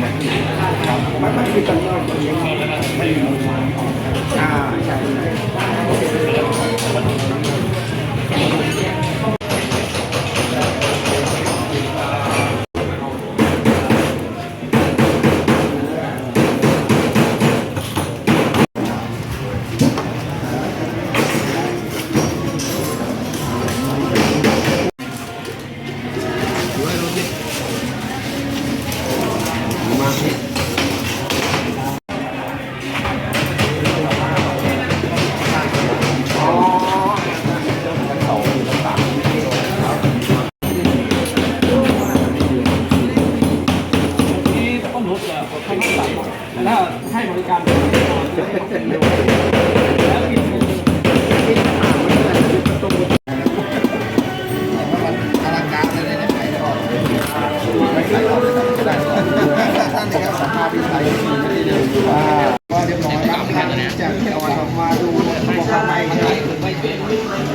ที่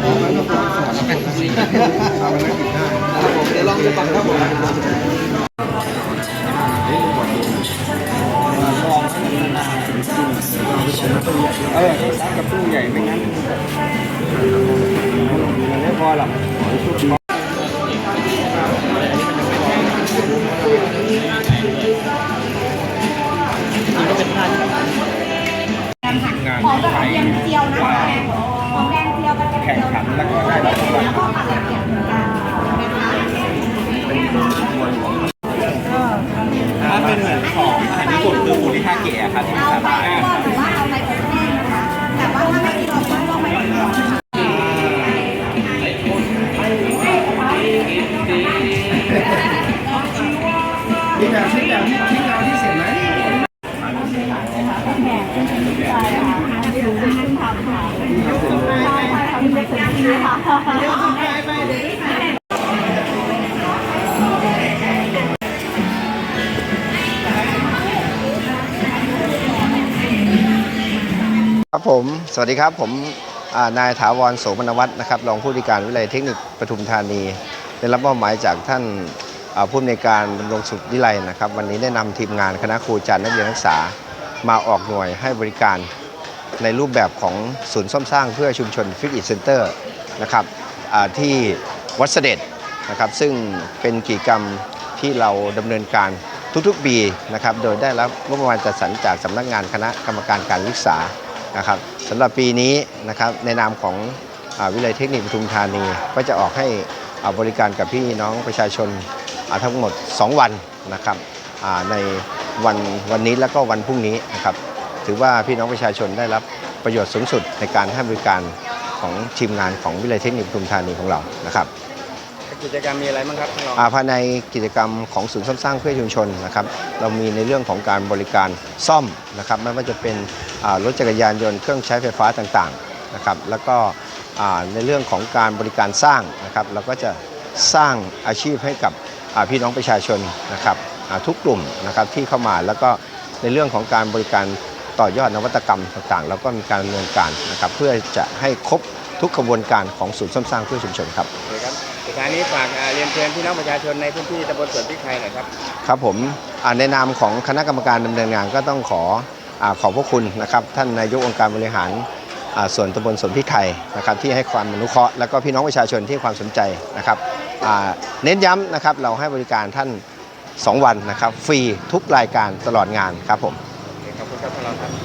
ต้องสอนเอาไปกินได้ครับผมเดี๋ยวลองดูก่อนครับผม หอมกับกระเทียมเจียวนะคะหอมแดงเจียวกระเทียมเจียวแข่งขันแล้วก็ได้รางวัล แล้วก็ผักกระเทียมเหมือนกันนะคะถ้าเป็นเหมือนของอาหารญี่ปุ่นคือหมูที่ทาเกะครับที่เอาสาไปบายทอด ครับผม สวัสดีครับ ผมนายถาวรโสมนวัฒน์นะครับ รองผู้อำนวยการวิทยาลัยเทคนิคปทุมธานี ได้รับมอบหมายจากท่านผู้อำนวยการดำรงสุขวิไลนะครับ วันนี้ได้นำทีมงานคณะครูจารย์นักเรียนนักศึกษามาออกหน่วยให้บริการในรูปแบบของศูนย์ซ่อมสร้างเพื่อชุมชนฟิตอิ t เซ็นเตอร์ นะครับที่วัดเสด็จนะครับซึ่งเป็นกิจกรรมที่เราดำเนินการทุกๆปีนะครับโดยได้รับงบประมาณจัดสรรจากสำนักงานคณะกรรมการการศึกษานะครับสำหรับปีนี้นะครับในนามของอวิทยาลัยเทคนิคปทุมธานี ก็จะออกให้บริการกับพี่น้องประชาชนาทั้งหมด 2 วันนะครับในวันวันนี้แล้วก็วันพรุ่งนี้นะครับถือว่าพี่น้องประชาชนได้รับประโยชน์สูงสุดในการให้บริการ ของทีมงานของวิทยาลัยเทคนิคปทุมธานีของเรานะครับกิจกรรมมีอะไรบ้างครับท่านรองอ่าภายในกิจกรรมของศูนย์ซ่อมสร้างเพื่อชุมชนนะครับเรามีในเรื่องของการบริการซ่อมนะครับไม่ว่าจะเป็นอ่ารถจักรยานยนต์เครื่องใช้ไฟฟ้าต่างๆนะครับแล้วก็อ่าในเรื่องของการบริการสร้างนะครับเราก็จะสร้างอาชีพให้กับอ่าพี่น้องประชาชนนะครับอ่าทุกกลุ่มนะครับที่เข้ามาแล้วก็ในเรื่องของการบริการ ต่อยอดนวัตกรรมต่างๆเราก็มีการดำเนินการนะครับเพื่อจะให้ครบทุกกระบวนการของศูนย์ซ่อมสร้างเพื่อชุมชนครับ โอเคครับสุดท้ายนี้ฝากอ่าเรียนเชิญพี่น้องประชาชนในพื้นที่ตำบลสวนพริกไทยหน่อยครับ ครับผมอ่าในนามของคณะกรรมการดำเนินงานก็ต้องขออาขอบพระคุณนะครับ ท่านนายกองค์การบริหารอ่าส่วนตำบลสวนพริกไทยนะครับที่ให้ความอนุเคราะห์แล้วก็พี่น้องประชาชนที่ให้ความสนใจนะครับอ่าเน้นย้ำนะครับเราให้บริการท่าน 2 วันนะครับฟรีทุกรายการตลอดงานครับผม ครับ